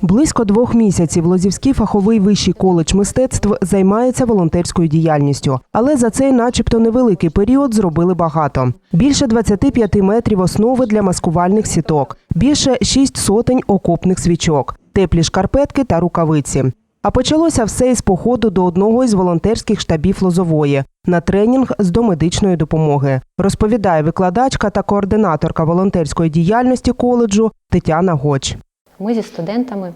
Близько двох місяців Лозівський фаховий вищий коледж мистецтв займається волонтерською діяльністю, але за цей, начебто, невеликий період зробили багато. Більше 25 метрів основи для маскувальних сіток, більше шість сотень окопних свічок, теплі шкарпетки та рукавиці. А почалося все із походу до одного із волонтерських штабів Лозової на тренінг з домедичної допомоги, розповідає викладачка та координаторка волонтерської діяльності коледжу Тетяна Гоч. Ми зі студентами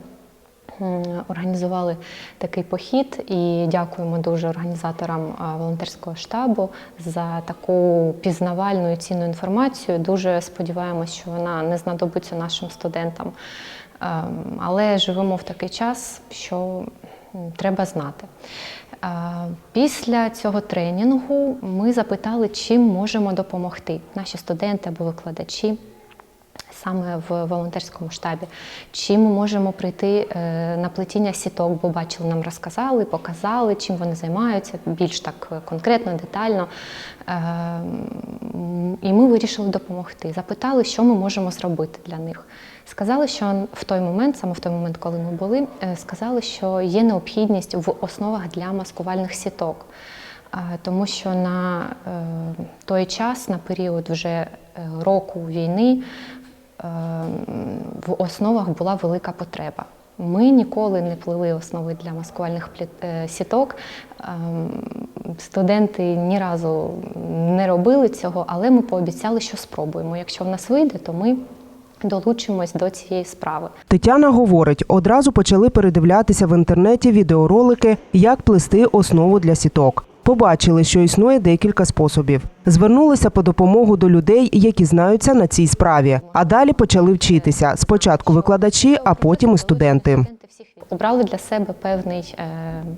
організували такий похід і дякуємо дуже організаторам волонтерського штабу за таку пізнавальну і цінну інформацію. Дуже сподіваємось, що вона не знадобиться нашим студентам. Ем, Але живемо в такий час, що треба знати. Після цього тренінгу ми запитали, чим можемо допомогти наші студенти або викладачі саме в волонтерському штабі. Чим ми можемо прийти е, на плетіння сіток, бо бачили, нам розказали, показали, чим вони займаються, більш так конкретно, детально. Е, І ми вирішили допомогти. Запитали, що ми можемо зробити для них. Сказали, що в той момент, саме в той момент, коли ми були, е, сказали, що є необхідність в основах для маскувальних сіток. Тому що на той час, на період вже року війни, в основах була велика потреба. Ми ніколи не плели основи для маскувальних е, сіток. Ем, Студенти ні разу не робили цього, але ми пообіцяли, що спробуємо. Якщо в нас вийде, то ми долучимось до цієї справи. Тетяна говорить, одразу почали передивлятися в інтернеті відеоролики, як плести основу для сіток. Побачили, що існує декілька способів. Звернулися по допомогу до людей, які знаються на цій справі. А далі почали вчитися. Спочатку викладачі, а потім і студенти. Обрали для себе певний, е,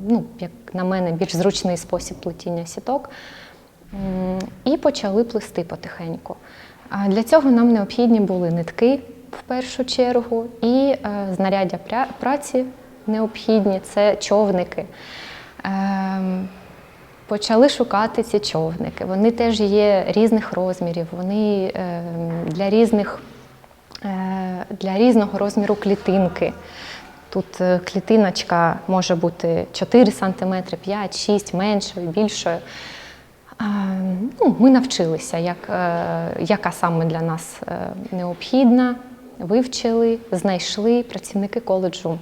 ну, як на мене, більш зручний спосіб плетіння сіток і почали плести потихеньку. Для цього нам необхідні були нитки в першу чергу і е, знаряддя праці необхідні це човники. Почали шукати ці човники. Вони теж є різних розмірів, вони ем, для різних е, для різного розміру клітинки. Тут е, клітиночка може бути 4 см, 5, 6, меншою, більшою. Ну, ми навчилися, як, е, яка саме для нас необхідна, вивчили, знайшли працівники коледжу.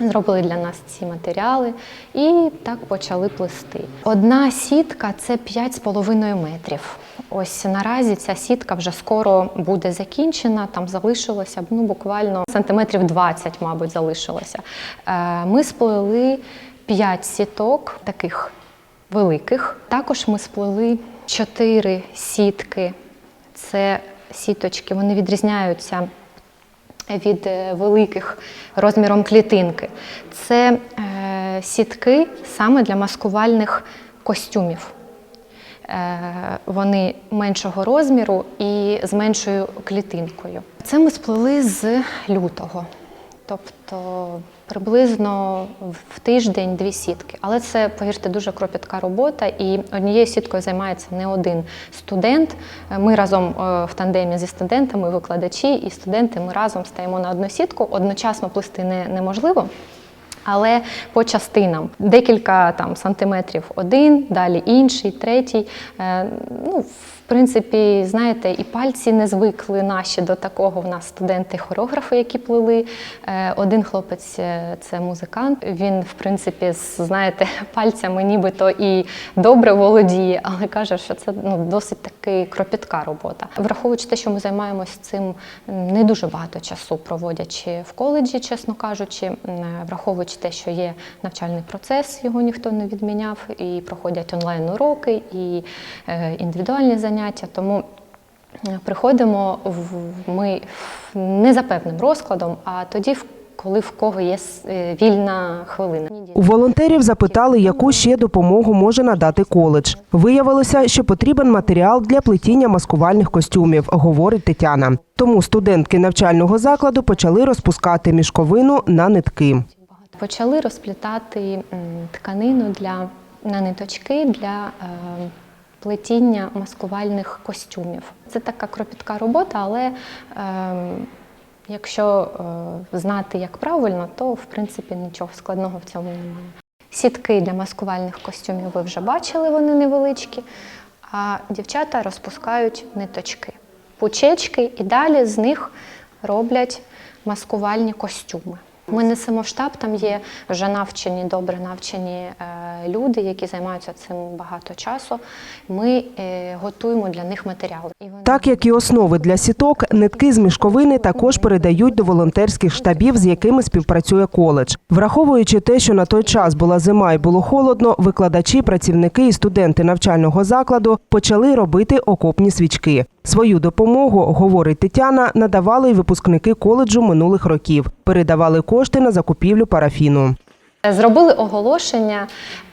Зробили для нас ці матеріали і так почали плести. Одна сітка це 5,5 метрів. Ось наразі ця сітка вже скоро буде закінчена. Там залишилося ну, буквально сантиметрів 20, мабуть, залишилося. Е, Ми сплели 5 сіток таких великих. Також ми сплели 4 сітки. Це сіточки, вони відрізняються від е, великих розміром клітинки. Це е, сітки саме для маскувальних костюмів. Е, Вони меншого розміру і з меншою клітинкою. Це ми сплели з лютого, тобто приблизно в тиждень дві сітки. Але це, повірте, дуже кропітка робота, і однією сіткою займається не один студент. Ми разом е, в тандемі зі студентами, викладачі і студенти, ми разом стаємо на одну сітку. Одночасно плести не, неможливо. Але по частинам декілька там сантиметрів один, далі інший, третій. Е, ну, принципі, знаєте, і пальці не звикли наші до такого. В нас студенти-хореографи, які плели. Е, один хлопець е, це музикант. Він, в принципі, знаєте, пальцями нібито і добре володіє, але каже, що це ну, досить таки кропітка робота. Враховуючи те, що ми займаємося цим не дуже багато часу проводячи в коледжі, чесно кажучи, враховуючи те, що є навчальний процес, його ніхто не відміняв, і проходять онлайн уроки, і е, індивідуальні заняття. Тому е, приходимо в- ми не за певним розкладом, а тоді, в- коли в кого є е, вільна хвилина. У волонтерів запитали, яку ще допомогу може надати коледж. Виявилося, що потрібен матеріал для плетіння маскувальних костюмів, говорить Тетяна. Тому студентки навчального закладу почали розпускати мішковину на нитки. Почали розплітати тканину для на ниточки для е, плетіння маскувальних костюмів. Це така кропітка робота, але е, якщо е, знати, як правильно, то в принципі нічого складного в цьому немає. Сітки для маскувальних костюмів ви вже бачили, вони невеличкі, а дівчата розпускають ниточки, пучечки, і далі з них роблять маскувальні костюми. Ми несемо штаб, там є вже навчені, добре навчені е, люди, які займаються цим багато часу. Ми е, готуємо для них матеріали. Так як і основи для сіток, нитки з мішковини також передають до волонтерських штабів, з якими співпрацює коледж. Враховуючи те, що на той час була зима і було холодно, викладачі, працівники і студенти навчального закладу почали робити окопні свічки. Свою допомогу, говорить Тетяна, надавали й випускники коледжу минулих років, передавали кошти на закупівлю парафіну. Зробили оголошення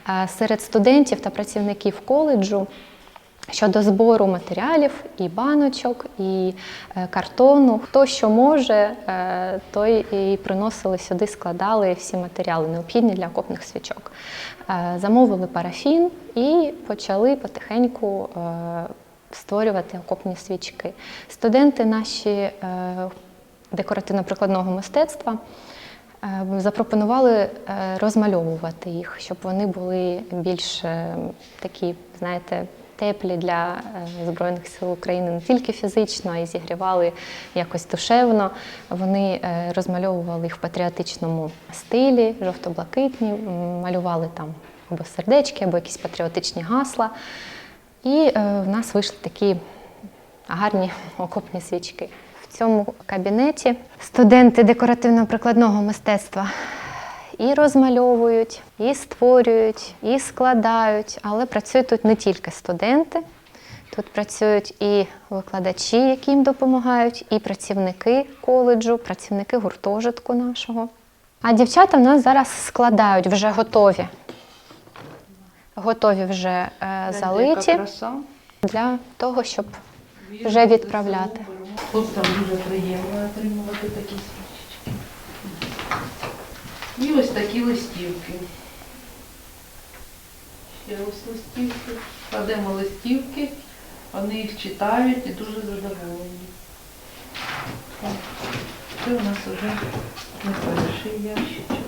е, серед студентів та працівників коледжу щодо збору матеріалів і баночок, і е, картону. Хто що може, е, той і приносили сюди, складали всі матеріали, необхідні для окопних свічок. Замовили парафін і почали потихеньку створювати окопні свічки. Студенти наші е, декоративно-прикладного мистецтва. Е, Запропонували е, розмальовувати їх, щоб вони були більш такі, знаєте, теплі для Збройних сил України не тільки фізично, а й зігрівали якось душевно. Вони розмальовували їх в патріотичному стилі, жовто-блакитні, малювали там або сердечки, або якісь патріотичні гасла. І е, в нас вийшли такі гарні окопні свічки. В цьому кабінеті студенти декоративно-прикладного мистецтва і розмальовують, і створюють, і складають, але працюють тут не тільки студенти. Тут працюють і викладачі, які їм допомагають, і працівники коледжу, працівники гуртожитку нашого. А дівчата в нас зараз складають вже готові. Готові вже е, залиті для того, щоб вже відправляти. Хлопцям дуже приємно отримувати такі свічечки. І ось такі листівки. Ще ось листівки. Кладемо листівки, вони їх читають і дуже задоволені. Так, Це у нас вже не перший ящичок.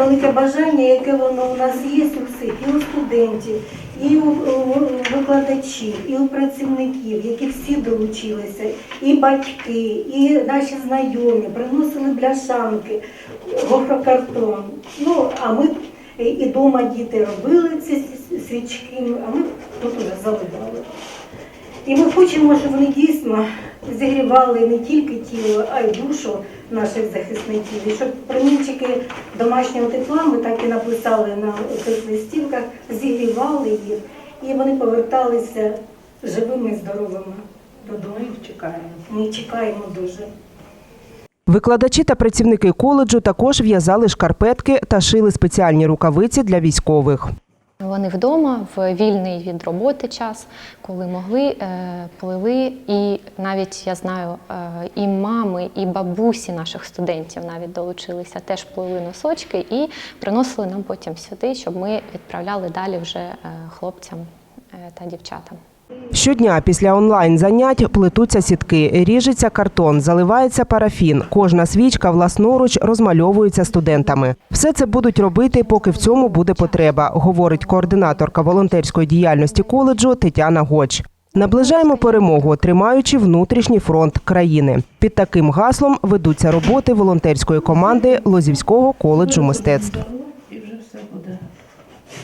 Велике бажання, яке воно у нас є у всіх, і у студентів, і у, викладачів, і у працівників, які всі долучилися, і батьки, і наші знайомі приносили бляшанки, гофрокартон. Ну, а ми і- і дома діти робили ці свічки, а ми тут уже заливали. І ми хочемо, щоб вони дійсно зігрівали не тільки тіло, а й душу наших захисників. І щоб промінчики домашнього тепла, ми так і написали на цих листівках, зігрівали їх, і вони поверталися живими і здоровими додому. Ми чекаємо. Ми чекаємо дуже. Викладачі та працівники коледжу також в'язали шкарпетки та шили спеціальні рукавиці для військових. Вони вдома в вільний від роботи час, коли могли, пливли. І навіть я знаю, е, і мами, і бабусі наших студентів навіть долучилися, теж пливли носочки і приносили нам потім сюди, щоб ми відправляли далі вже е, хлопцям е, та дівчатам. Щодня після онлайн занять плетуться сітки, ріжеться картон, заливається парафін. Кожна свічка власноруч розмальовується студентами. Все це будуть робити, поки в цьому буде потреба, говорить координаторка волонтерської діяльності коледжу Тетяна Гоч. Наближаємо перемогу, тримаючи внутрішній фронт країни. Під таким гаслом ведуться роботи волонтерської команди Лозівського коледжу мистецтв.